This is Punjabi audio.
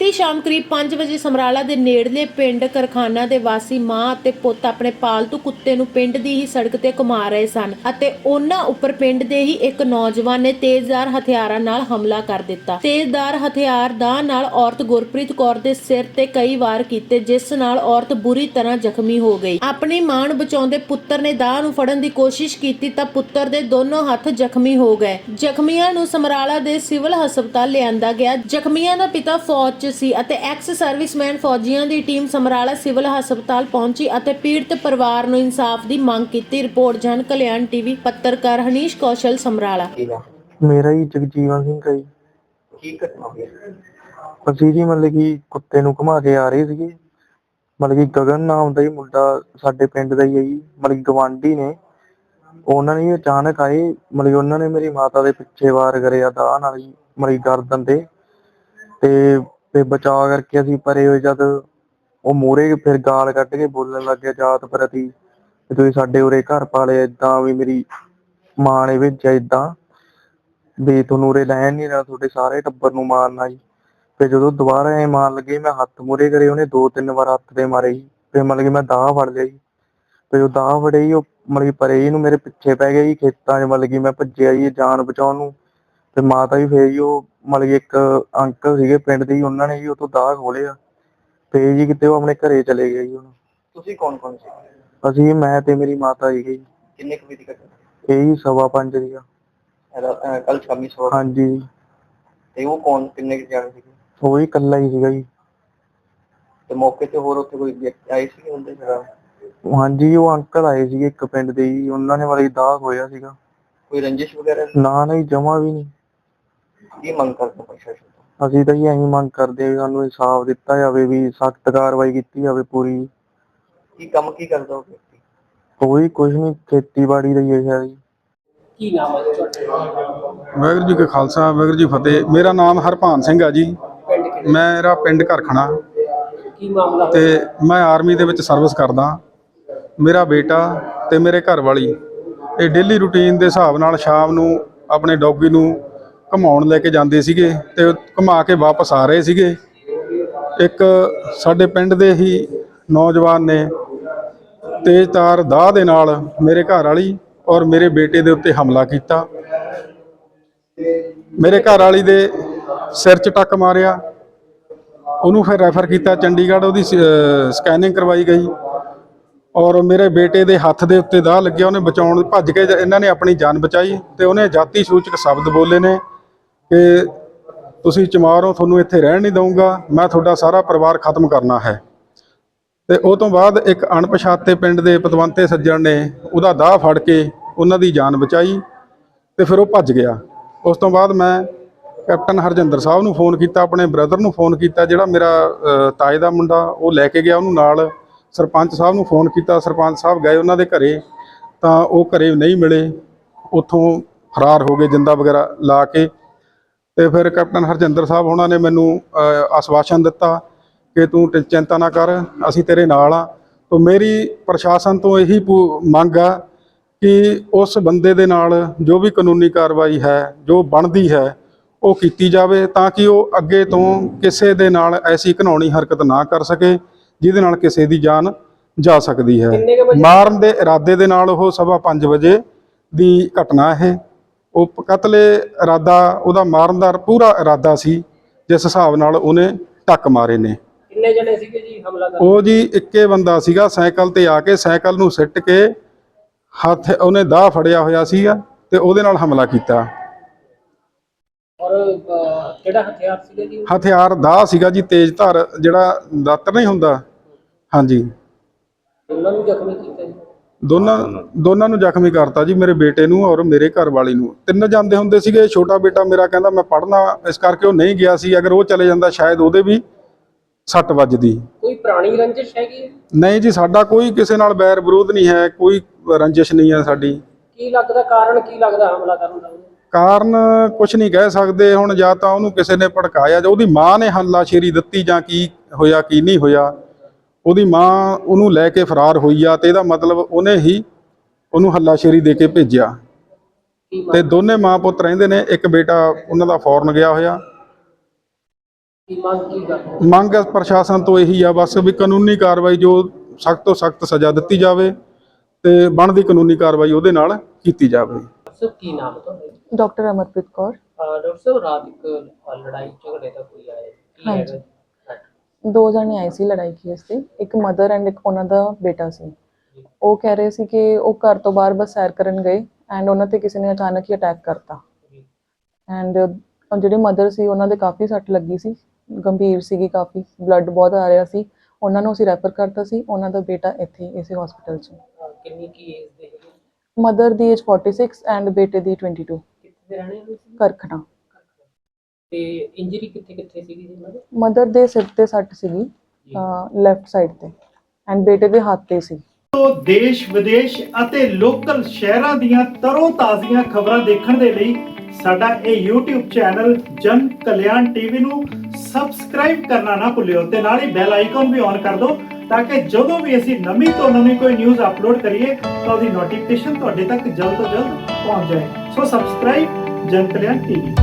ਬੀਤੀ ਸ਼ਾਮ ਕਰੀਬ 5 ਵਜੇ ਸਮਰਾਲਾ ਦੇ ਨੇੜਲੇ ਪਿੰਡ ਕਰਖਾਨਾ ਦੇ ਵਾਸੀ ਮਾਂ ਅਤੇ ਪੁੱਤ ਆਪਣੇ ਪਾਲਤੂ ਕੁੱਤੇ ਨੂੰ ਪਿੰਡ ਦੀ ਹੀ ਸੜਕ ਤੇ ਘੁਮਾ ਰਹੇ ਸਨ ਅਤੇ ਉਹਨਾਂ ਉੱਪਰ ਪਿੰਡ ਦੇ ਹੀ ਇੱਕ ਨੌਜਵਾਨ ਨੇ ਤੇਜ਼ਧਾਰ ਹਥਿਆਰਾਂ ਨਾਲ ਹਮਲਾ ਕਰ ਦਿੱਤਾ। ਤੇਜ਼ਧਾਰ ਹਥਿਆਰ ਦਾ ਨਾਲ ਔਰਤ ਗੁਰਪ੍ਰੀਤ ਕੌਰ ਦੇ ਸਿਰ ਤੇ ਕਈ ਵਾਰ ਕੀਤੇ ਜਿਸ ਨਾਲ ਔਰਤ ਬੁਰੀ ਤਰ੍ਹਾਂ ਜ਼ਖਮੀ ਹੋ ਗਈ। ਆਪਣੀ ਮਾਂ ਨੂੰ ਬਚਾਉਂਦੇ ਪੁੱਤਰ ਨੇ ਦਾਹ ਨੂੰ ਫੜਨ ਦੀ ਕੋਸ਼ਿਸ਼ ਕੀਤੀ ਤਾਂ ਪੁੱਤਰ ਦੇ ਦੋਨੋਂ ਹੱਥ ਜ਼ਖਮੀ ਹੋ ਗਏ। ਜ਼ਖਮੀਆਂ ਨੂੰ ਸਮਰਾਲਾ ਦੇ ਸਿਵਲ ਹਸਪਤਾਲ ਲਿਆਂਦਾ ਗਿਆ। ਜ਼ਖਮੀਆਂ ਦਾ ਪਿਤਾ ਫੌਜ 'ਚ ਸੀ ਅਤੇ ਐਕਸ ਸਰਵਿਸਮੈਨ ਫੌਜੀਆਂ ਦੀ ਟੀਮ ਸਮਰਾਲਾ ਸਿਵਲ ਹਸਪਤਾਲ ਪਹੁੰਚੀ ਅਤੇ ਪੀੜਤ ਪਰਿਵਾਰ ਨੂੰ ਇਨਸਾਫ ਦੀ ਮੰਗ ਕੀਤੀ। ਰਿਪੋਰਟ ਜਨ ਕਲਿਆਣ ਟੀਵੀ ਪੱਤਰਕਾਰ ਹਨੀਸ਼ ਕੌਸ਼ਲ ਸਮਰਾਲਾ। ਮੇਰਾ ਹੀ ਜਗਜੀਵਨ ਸਿੰਘ ਹੈ ਕੀ ਘਟਨਾ ਹੋਈ? ਅਸੀਂ ਜੀ ਮਤਲਬ ਕਿ ਕੁੱਤੇ ਨੂੰ ਘੁਮਾ ਕੇ ਆ ਰਹੇ ਸੀਗੇ। ਮਤਲਬ ਕਿ ਗਗਨ ਨਾਮ ਦਾ ਹੀ ਮੁੰਡਾ ਸਾਡੇ ਪਿੰਡ ਦਾ ਹੀ ਹੈ ਜੀ। ਮਤਲਬ ਕਿ ਗਵਾਂਢੀ ਨੇ। ਉਹਨਾਂ ਨੇ ਅਚਾਨਕ ਆਏ। ਮਤਲਬ ਉਹਨਾਂ ਨੇ ਮੇਰੀ ਮਾਤਾ ਦੇ ਪਿੱਛੇ ਵਾਰ ਕਰਿਆ ਦਾ ਨਾਲ ਹੀ ਮਤਲਬ ਕਿ ਗਰਦਨ ਤੇ। ਤੇ ਤੇ ਬਚਾਅ ਕਰਕੇ ਅਸੀਂ ਪਰੇ ਹੋਏ ਜਦ ਉਹ ਮੂਹਰੇ ਫਿਰ ਗਾਲ ਕੱਢ ਕੇ ਬੋਲਣ ਲੱਗ ਗਿਆ ਜਾਤ ਪ੍ਰਤੀ ਵੀ ਤੁਸੀਂ ਸਾਡੇ ਉਰੇ ਘਰ ਪਾਲੇ ਇਦਾਂ ਵੀ ਮੇਰੀ ਮਾਂ ਨੇ ਭੇਜਿਆ ਇਦਾਂ ਵੀ ਤੁਹਾਨੂੰ ਉਰੇ ਰਹਿਣ ਨਹੀਂ ਰਿਹਾ ਤੁਹਾਡੇ ਸਾਰੇ ਟੱਬਰ ਨੂੰ ਮਾਰਨਾ ਜੀ। ਤੇ ਜਦੋਂ ਦੁਬਾਰਾ ਐ ਮਾਰਨ ਲੱਗੇ, ਮੈਂ ਹੱਥ ਮੂਹਰੇ ਕਰੇ, ਉਹਨੇ ਦੋ ਤਿੰਨ ਵਾਰ ਹੱਥ ਤੇ ਮਾਰੇ ਜੀ। ਤੇ ਮਤਲਬ ਕਿ ਮੈਂ ਦਾਹ ਫੜ ਲਿਆ ਜੀ। ਤੇ ਉਹ ਦਾਹ ਫੜੇ ਜੀ, ਉਹ ਮਤਲਬ ਕਿ ਪਰੇ ਜੀ ਨੂੰ ਮੇਰੇ ਪਿੱਛੇ ਪੈ ਗਿਆ ਜੀ, ਖੇਤਾਂ 'ਚ ਮਤਲਬ ਕਿ ਮੈਂ ਭੱਜਿਆ ਜੀ, ਜਾਨ ਬਚਾਉਣ ਨੂੰ। ਤੇ ਮਾਤਾ ਵੀ ਫੇਰ ਜੀ ਉਹ ਮਤਲਬ ਕਿ ਇੱਕ ਅੰਕਲ ਸੀਗੇ ਪਿੰਡ ਦੇ ਜੀ ਉਹਨਾਂ ਨੇ ਜੀ ਉਹ ਤੋਂ ਦਾਹ ਖੋਲਿਆ ਤੇ ਜੀ ਕਿਤੇ ਉਹ ਆਪਣੇ ਘਰੇ ਚਲੇ ਗਏ ਜੀ ਹੁਣ ਤੁਸੀਂ ਕੌਣ ਕੌਣ ਸੀ? ਅਸੀਂ ਮੈਂ ਤੇ ਮੇਰੀ ਮਾਤਾ ਜੀ ਗਈ ਕਿੰਨੇ ਕੁ ਵਜੇ ਘਟਨਾ? ਇਹ ਜੀ ਸਵਾ ਪੰਜ ਦੀ ਆ। ਕੱਲ ਸ਼ਾਮੀ ਸੋ ਹਾਂਜੀ ਤੇ ਉਹ ਕੌਣ ਕਿੰਨੇ ਕੁ ਜਾਣੇ ਸੀਗੇ? ਉਹ ਹੀ ਇਕੱਲਾ ਹੀ ਸੀਗਾ ਜੀ। ਤੇ ਮੌਕੇ ਤੇ ਹੋਰ ਉੱਥੇ ਕੋਈ ਵਿਅਕਤੀ ਆਏ ਸੀ ਹੁੰਦੇ ਜਿਹੜਾ ਹਾਂਜੀ ਉਹ ਅੰਕਲ ਆਏ ਸੀਗੇ ਇੱਕ ਪਿੰਡ ਦੇ ਜੀ। ਉਹਨਾਂ ਨੇ ਵਾਲੀ ਦਾਗ ਹੋਇਆ ਸੀਗਾ। ਕੋਈ ਰੰਜਿਸ਼ ਵਗੈਰਾ? ਨਾ ਨਹੀਂ ਜਮਾ ਵੀ ਨਹੀਂ। ਕੀ ਮੰਗ ਕਰਦੇ ਪ੍ਰਸ਼ਾਸਨ ਤੋਂ? ਅਸੀਂ ਤਾਂ ਜੀ ਐਂ ਮੰਗ ਕਰਦੇ ਆ ਵੀ ਸਾਨੂੰ ਇਨਸਾਫ ਦਿੱਤਾ ਜਾਵੇ ਵੀ ਸਖਤ ਕਾਰਵਾਈ ਕੀਤੀ ਜਾਵੇ ਪੂਰੀ। ਕੀ ਕੰਮ ਕੀ ਕਰਦਾ ਉਹ ਵਿਅਕਤੀ? ਕੋਈ ਕੁਝ ਨਹੀਂ ਖੇਤੀਬਾੜੀ ਦਾ ਹੀ ਹੈ ਸ਼ਾਇਦ ਜੀ। ਕੀ ਨਾਮ ਹੈ ਤੁਹਾਡਾ? ਵਾਹਿਗੁਰੂ ਜੀ ਕਾ ਖਾਲਸਾ ਵਾਹਿਗੁਰੂ ਜੀ ਫਤਿਹ। ਮੇਰਾ ਨਾਮ ਹਰਪਾਨ ਸਿੰਘ ਆ ਜੀ। ਪਿੰਡ ਕਿਹੜਾ? ਮੇਰਾ ਪਿੰਡ ਘਰਖਣਾ। ਕੀ ਮਾਮਲਾ ਤੇ ਮੈਂ ਆਰਮੀ ਦੇ ਵਿੱਚ ਸਰਵਿਸ ਕਰਦਾ। ਮੇਰਾ ਬੇਟਾ ਤੇ ਮੇਰੇ ਘਰ ਵਾਲੀ ਇਹ ਡੇਲੀ ਰੁਟੀਨ ਦੇ ਹਿਸਾਬ ਨਾਲ ਸ਼ਾਮ ਨੂੰ ਆਪਣੇ ਡੌਗੀ ਨੂੰ ਘੁਮਾਉਣ ਲੈ ਕੇ ਜਾਂਦੇ ਸੀਗੇ ਤੇ ਘੁਮਾ ਕੇ ਵਾਪਸ ਆ ਰਹੇ ਸੀਗੇ। ਇੱਕ ਸਾਡੇ ਪਿੰਡ ਦੇ ਹੀ ਨੌਜਵਾਨ ਨੇ ਤੇਜ਼ਧਾਰ ਦਾਹ ਦੇ ਨਾਲ ਮੇਰੇ ਘਰ ਵਾਲੀ ਔਰ ਮੇਰੇ ਬੇਟੇ ਦੇ ਉੱਤੇ ਹਮਲਾ ਕੀਤਾ। ਮੇਰੇ ਘਰ ਵਾਲੀ ਦੇ ਸਿਰ 'ਚ ਟੱਕ ਮਾਰਿਆ। ਉਹਨੂੰ ਫਿਰ ਰੈਫਰ ਕੀਤਾ। ਚੰਡੀਗੜ੍ਹ ਉਹਦੀ ਸਕੈਨਿੰਗ ਕਰਵਾਈ ਗਈ ਔਰ ਮੇਰੇ ਬੇਟੇ ਦੇ ਹੱਥ ਦੇ ਉੱਤੇ ਦਾਅ ਲੱਗਿਆ। ਉਹਨੇ ਬਚਾਉਣ ਭੱਜ ਕੇ ਇਹਨਾਂ ਨੇ ਆਪਣੀ ਜਾਨ ਬਚਾਈ ਤੇ ਉਹਨੇ ਜਾਤੀ ਸੂਚਕ ਸ਼ਬਦ ਬੋਲੇ ਨੇ। ਕਿ ਤੁਸੀਂ ਚਮਾਰ ਹੋ ਤੁਹਾਨੂੰ ਇੱਥੇ ਰਹਿਣ ਨਹੀਂ ਦਊਂਗਾ, ਮੈਂ ਤੁਹਾਡਾ ਸਾਰਾ ਪਰਿਵਾਰ ਖਤਮ ਕਰਨਾ ਹੈ। ਤੇ ਉਹ ਤੋਂ ਬਾਅਦ ਇੱਕ ਅਣਪਛਾਤੇ ਪਿੰਡ ਦੇ ਪਤਵੰਤੇ ਸੱਜਣ ਨੇ ਉਹਦਾ ਦਾਹ ਫੜ ਕੇ ਉਹਨਾਂ ਦੀ ਜਾਨ ਬਚਾਈ ਤੇ ਫਿਰ ਉਹ ਭੱਜ ਗਿਆ। ਉਸ ਤੋਂ ਬਾਅਦ ਮੈਂ ਕੈਪਟਨ ਹਰਜਿੰਦਰ ਸਾਹਿਬ ਨੂੰ ਫੋਨ ਕੀਤਾ, ਆਪਣੇ ਬ੍ਰਦਰ ਨੂੰ ਫੋਨ ਕੀਤਾ, ਜਿਹੜਾ ਮੇਰਾ ਤਾਏ ਦਾ ਮੁੰਡਾ, ਉਹ ਲੈ ਕੇ ਗਿਆ ਉਹਨੂੰ ਨਾਲ। ਸਰਪੰਚ ਸਾਹਿਬ ਨੂੰ ਫੋਨ ਕੀਤਾ, ਸਰਪੰਚ ਸਾਹਿਬ ਗਏ ਉਹਨਾਂ ਦੇ ਘਰੇ, ਤਾਂ ਉਹ ਘਰੇ ਨਹੀਂ ਮਿਲੇ। ਉੱਥੋਂ ਫਰਾਰ ਹੋ ਗਏ, ਜਿੰਦਾ ਵਗੈਰਾ ਲਾ ਕੇ। ਤੇ ਫਿਰ ਕੈਪਟਨ ਹਰਜਿੰਦਰ ਸਾਹਿਬ ਉਹਨਾਂ ਨੇ ਮੈਨੂੰ ਆਸ਼ਵਾਸਨ ਦਿੱਤਾ ਕਿ ਤੂੰ ਚਿੰਤਾ ਨਾ ਕਰ ਅਸੀਂ ਤੇਰੇ ਨਾਲ ਆ। ਤੋਂ ਮੇਰੀ ਪ੍ਰਸ਼ਾਸਨ ਤੋਂ ਇਹੀ ਮੰਗ ਆ ਕਿ ਉਸ ਬੰਦੇ ਦੇ ਨਾਲ ਜੋ ਵੀ ਕਾਨੂੰਨੀ ਕਾਰਵਾਈ ਹੈ ਜੋ ਬਣਦੀ ਹੈ ਉਹ ਕੀਤੀ ਜਾਵੇ ਤਾਂ ਕਿ ਉਹ ਅੱਗੇ ਤੋਂ ਕਿਸੇ ਦੇ ਨਾਲ ਐਸੀ ਘਿਨਾਉਣੀ ਹਰਕਤ ਨਾ ਕਰ ਸਕੇ ਜਿਹਦੇ ਨਾਲ ਕਿਸੇ ਦੀ ਜਾਨ ਜਾ ਸਕਦੀ ਹੈ। ਮਾਰਨ ਦੇ ਇਰਾਦੇ ਦੇ ਨਾਲ ਉਹ ਸਵਾ 5 ਵਜੇ ਦੀ ਘਟਨਾ ਇਹ। ਉਹ ਕਤਲੇ ਇਰਾਦਾ ਉਹਦਾ ਮਾਰਨ ਦਾ ਪੂਰਾ ਇਰਾਦਾ ਸੀ ਜਿਸ ਹਿਸਾਬ ਨਾਲ ਉਹਨੇ ਟੱਕ ਮਾਰੇ ਨੇ। ਕਿੰਨੇ ਜਣੇ ਸੀਗੇ ਜੀ ਹਮਲਾ ਕਰ ਉਹ ਜੀ ਇੱਕੇ ਬੰਦਾ ਸੀਗਾ ਸਾਈਕਲ ਤੇ ਆ ਕੇ ਸਾਈਕਲ ਨੂੰ ਸਿੱਟ ਕੇ ਹੱਥ ਉਹਨੇ ਦਾਹ ਫੜਿਆ ਹੋਇਆ ਸੀਗਾ ਤੇ ਉਹਦੇ ਨਾਲ ਹਮਲਾ ਕੀਤਾ। ਔਰ ਕਿਹੜਾ ਹਥਿਆਰ ਸੀਗਾ ਜੀ? ਹਥਿਆਰ ਦਾਹ ਸੀਗਾ ਜੀ ਤੇਜ਼ ਧਾਰ ਜਿਹੜਾ ਦਾਤਰ ਨਹੀਂ ਹੁੰਦਾ। ਹਾਂਜੀ। ਉਹਨਾਂ ਨੂੰ ਜ਼ਖਮੀ ਕੀਤਾ ਜੀ? ਦੋਨਾਂ ਦੋਨਾਂ ਨੂੰ। ਜ਼ਖਮੀ ਕਰਤਾ ਜੀ ਮੇਰੇ ਬੇਟੇ ਨੂੰ ਔਰ ਮੇਰੇ ਘਰ ਵਾਲੀ ਨੂੰ। ਤਿੰਨ ਜਾਂਦੇ ਹੁੰਦੇ ਸੀਗੇ ਛੋਟਾ ਬੇਟਾ ਮੇਰਾ ਕਹਿੰਦਾ ਮੈਂ ਪੜ੍ਹਨਾ ਇਸ ਕਰਕੇ ਉਹ ਨਹੀਂ ਗਿਆ ਸੀ। ਅਗਰ ਉਹ ਚਲੇ ਜਾਂਦਾ ਸ਼ਾਇਦ ਉਹਦੇ ਵੀ ਸੱਟ ਵੱਜਦੀ। ਕੋਈ ਪੁਰਾਣੀ ਰੰਜਿਸ਼ ਹੈਗੀ? ਨਹੀਂ ਜੀ ਸਾਡਾ ਕੋਈ ਕਿਸੇ ਨਾਲ ਬੈਰ ਵਿਰੋਧ ਨਹੀਂ ਹੈ ਕੋਈ ਰੰਜਿਸ਼ ਨਹੀਂ ਹੈ ਸਾਡੀ। ਕੀ ਲੱਗਦਾ ਕਾਰਨ ਕੀ ਲੱਗਦਾ ਹਮਲਾ ਕਰਨ ਦਾ? ਕਾਰਨ ਕੁਝ ਨਹੀਂ ਕਹਿ ਸਕਦੇ। ਹੁਣ ਜਾਂ ਤਾਂ ਉਹਨੂੰ ਕਿਸੇ ਨੇ ਭੜਕਾਇਆ ਜਾਂ ਉਹਦੀ ਮਾਂ ਨੇ ਹੱਲਾਸ਼ੇਰੀ ਦਿੱਤੀ ਜਾਂ ਕੀ ਹੋਇਆ ਕੀ ਨਹੀਂ ਹੋਇਆ। ਉਹਦੀ ਮਾਂ ਉਹਨੂੰ ਲੈ ਕੇ ਫਰਾਰ ਹੋਈ ਆ ਤੇ ਇਹਦਾ ਮਤਲਬ ਉਹਨੇ ਹੀ ਉਹਨੂੰ ਹੱਲਾਸ਼ੇਰੀ ਦੇ ਕੇ ਭੇਜਿਆ। ਤੇ ਦੋਨੇ ਮਾਂ ਪੁੱਤ ਰਹਿੰਦੇ ਨੇ ਇੱਕ ਬੇਟਾ ਉਹਨਾਂ ਦਾ ਫੌਰਨ ਗਿਆ ਹੋਇਆ। ਮੰਗ ਪ੍ਰਸ਼ਾਸਨ ਤੋਂ ਇਹੀ ਆ ਬਸ ਵੀ ਕਾਨੂੰਨੀ ਕਾਰਵਾਈ ਜੋ ਸਖਤ ਤੋਂ ਸਖਤ ਸਜ਼ਾ ਦਿੱਤੀ ਜਾਵੇ ਤੇ ਬਣਦੀ ਕਾਨੂੰਨੀ ਕਾਰਵਾਈ ਉਹਦੇ ਨਾਲ ਕੀਤੀ ਜਾਵੇ। ਸਰ ਕੀ ਨਾਮ ਹੈ ਤੁਹਾਡਾ? ਡਾਕਟਰ ਅਮਰਪ੍ਰੀਤ ਕੌਰ। ਡਾਕਟਰ ਸਾਹਿਬ ਰਾਤ ਇੱਕ ਲੜਾਈ ਝਗੜੇ ਦਾ ਕੋਈ ਆਇਆ? ਕੀ ਹਾਂਜੀ। ਦੋ ਜਣੇ ਆਏ ਸੀ ਲੜਾਈ ਕੇਸ ਤੇ ਇੱਕ ਮਦਰ ਐਂਡ ਇੱਕ ਉਹਨਾਂ ਦਾ ਬੇਟਾ ਸੀ। ਉਹ ਕਹਿ ਰਹੇ ਸੀ ਕਿ ਉਹ ਘਰ ਤੋਂ ਬਾਹਰ ਬਸ ਸੈਰ ਕਰਨ ਗਏ ਐਂਡ ਉਹਨਾਂ ਤੇ ਕਿਸੇ ਨੇ ਅਚਾਨਕ ਹੀ ਅਟੈਕ ਕਰਤਾ। ਐਂਡ ਜਿਹੜੇ ਮਦਰ ਸੀ ਉਹਨਾਂ ਦੇ ਕਾਫੀ ਸੱਟ ਲੱਗੀ ਸੀ ਗੰਭੀਰ ਸੀਗੀ ਕਾਫੀ ਬਲੱਡ ਬਹੁਤ ਆ ਰਿਹਾ ਸੀ। ਉਹਨਾਂ ਨੂੰ ਅਸੀਂ ਰੈਫਰ ਕਰਤਾ ਸੀ ਉਹਨਾਂ ਦਾ ਬੇਟਾ ਇੱਥੇ ਇਸੇ ਹਸਪੀਟਲ 'ਚ। ਕਿੰਨੀ ਕੀ ਏਜ ਦੇ ਮਦਰ ਦੀ ਏਜ 46 ਐਂਡ ਬੇਟੇ ਦੀ 22 ਕਿੱਥੇ ਰਹਿਣੇ ਕਰਖਣਾ ਤੇ ਇੰਜਰੀ ਕਿੱਥੇ ਕਿੱਥੇ ਸੀਗੀ ਜੀ ਇਹਨਾਂ ਦੇ? ਮਦਰ ਦੇ ਸਿਰ ਤੇ ਸੱਟ ਸੀਗੀ ਲੈਫਟ ਸਾਈਡ ਤੇ ਐਂਡ ਬੇਟੇ ਦੇ ਹੱਥ ਤੇ ਸੀ। ਤੋਂ ਦੇਸ਼ ਵਿਦੇਸ਼ ਅਤੇ ਲੋਕਲ ਸ਼ਹਿਰਾਂ ਦੀਆਂ ਤਰੋ ਤਾਜ਼ੀਆਂ ਖਬਰਾਂ ਦੇਖਣ ਦੇ ਲਈ ਸਾਡਾ ਇਹ YouTube ਚੈਨਲ ਜਨ ਕਲਿਆਣ ਟੀਵੀ ਨੂੰ ਸਬਸਕ੍ਰਾਈਬ ਕਰਨਾ ਨਾ ਭੁੱਲਿਓ ਤੇ ਨਾਲ ਹੀ ਬੈਲ ਆਈਕਨ ਵੀ ਔਨ ਕਰ ਦਿਓ ਤਾਂ ਕਿ ਜਦੋਂ ਵੀ ਅਸੀਂ ਨਵੀਂ ਤੋਂ ਨਵੀਂ ਕੋਈ ਨਿਊਜ਼ ਅਪਲੋਡ ਕਰੀਏ ਤਾਂ ਉਹਦੀ ਨੋਟੀਫਿਕੇਸ਼ਨ ਤੁਹਾਡੇ ਤੱਕ ਜਲਦ ਤੋਂ ਜਲਦ ਪਹੁੰਚ ਜਾਏ। ਸੋ ਸਬਸਕ੍ਰਾਈਬ ਜਨ ਕਲਿਆਣ ਟੀਵੀ